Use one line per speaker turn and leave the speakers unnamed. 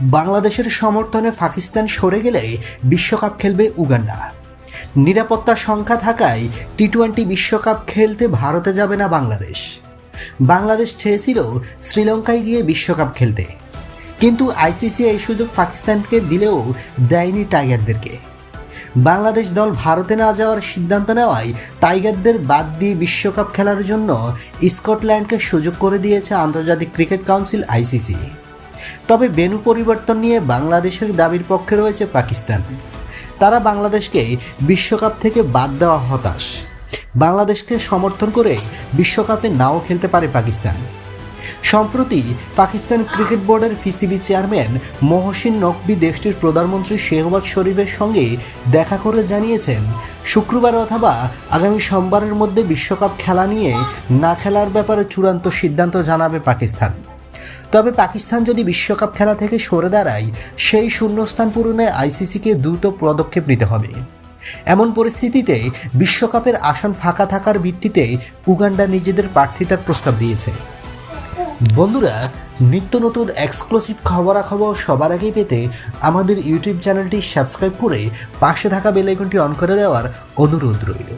বাংলাদেশের সমর্থনে পাকিস্তান সরে গেলে বিশ্বকাপ খেলবে উগান্ডা। নিরাপত্তার সংখ্যা থাকায় টি টোয়েন্টি বিশ্বকাপ খেলতে ভারতে যাবে না বাংলাদেশ। বাংলাদেশ চেয়েছিল শ্রীলঙ্কায় গিয়ে বিশ্বকাপ খেলতে। কিন্তু আইসিসি এই সুযোগ পাকিস্তানকে দিলেও দেয়নি টাইগারদেরকে। বাংলাদেশ দল ভারতে না যাওয়ার সিদ্ধান্ত নেওয়ায় টাইগারদের বাদ দিয়ে বিশ্বকাপ খেলার জন্য স্কটল্যান্ডকে সুযোগ করে দিয়েছে আন্তর্জাতিক ক্রিকেট কাউন্সিল আইসিসি তবে বেনু পরিবর্তন নিয়ে বাংলাদেশের দাবির পক্ষে রয়েছে পাকিস্তান। তারা বাংলাদেশকে বিশ্বকাপ থেকে বাদ দেওয়া হতাশ। বাংলাদেশকে সমর্থন করে বিশ্বকাপে নাও খেলতে পারে পাকিস্তান। সম্প্রতি পাকিস্তান ক্রিকেট বোর্ডের পিসিবি চেয়ারম্যান মহসিন নকবি দেশটির প্রধানমন্ত্রী শেহবাজ শরীফের সঙ্গে দেখা করে জানিয়েছেন, শুক্রবার অথবা আগামী সোমবারের মধ্যে বিশ্বকাপ খেলা নিয়ে না খেলার ব্যাপারে চূড়ান্ত সিদ্ধান্ত জানাবে পাকিস্তান। তবে পাকিস্তান যদি বিশ্বকাপ খেলা থেকে সরে দাঁড়ায়, সেই শূন্যস্থান পূরণে আইসিসিকে দ্রুত পদক্ষেপ নিতে হবে। এমন পরিস্থিতিতে বিশ্বকাপের আসন ফাঁকা থাকার ভিত্তিতে উগান্ডা নিজেদের প্রার্থিতার প্রস্তাব দিয়েছে। বন্ধুরা, নিত্য নতুন এক্সক্লুসিভ খবরাখবর সবার আগে পেতে আমাদের ইউটিউব চ্যানেলটি সাবস্ক্রাইব করে পাশে থাকা বেল আইকনটি অন করে দেওয়ার অনুরোধ রইল।